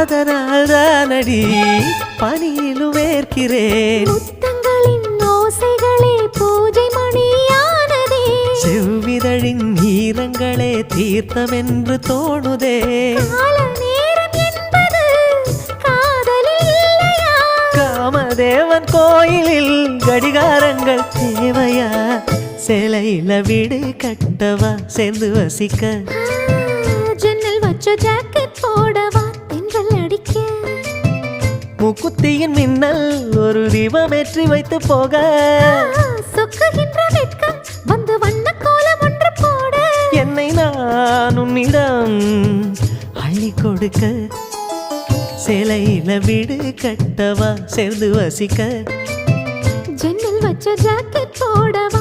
அதனால் தானடி பனியிலும் வேர்க்கிறேன் ஓசைகளே பூஜை மணியானதே. செவ்விதழின் ஈரங்களே தோணுதே. என்பது காதலில் இல்லையா? காமதேவன் கோயிலில் கடிகாரங்கள் தேவையா? சிலையில வீடு கட்டவா? சேர்ந்து வசிக்க. முக்குத்தியின் மின்னல் ஒரு தீபமேற்றி வைத்து போக. சொக்குகின்ற வெட்கம் வந்து வண்ண கோலம் ஒன்று போட. என்னை நான் உன்னிடம் அள்ளி கொடுக்க. சிலையில வீடு கட்டவா சேர்ந்து வசிக்க. ஜன்னல் வச்ச ஜாக்கெட் போடவா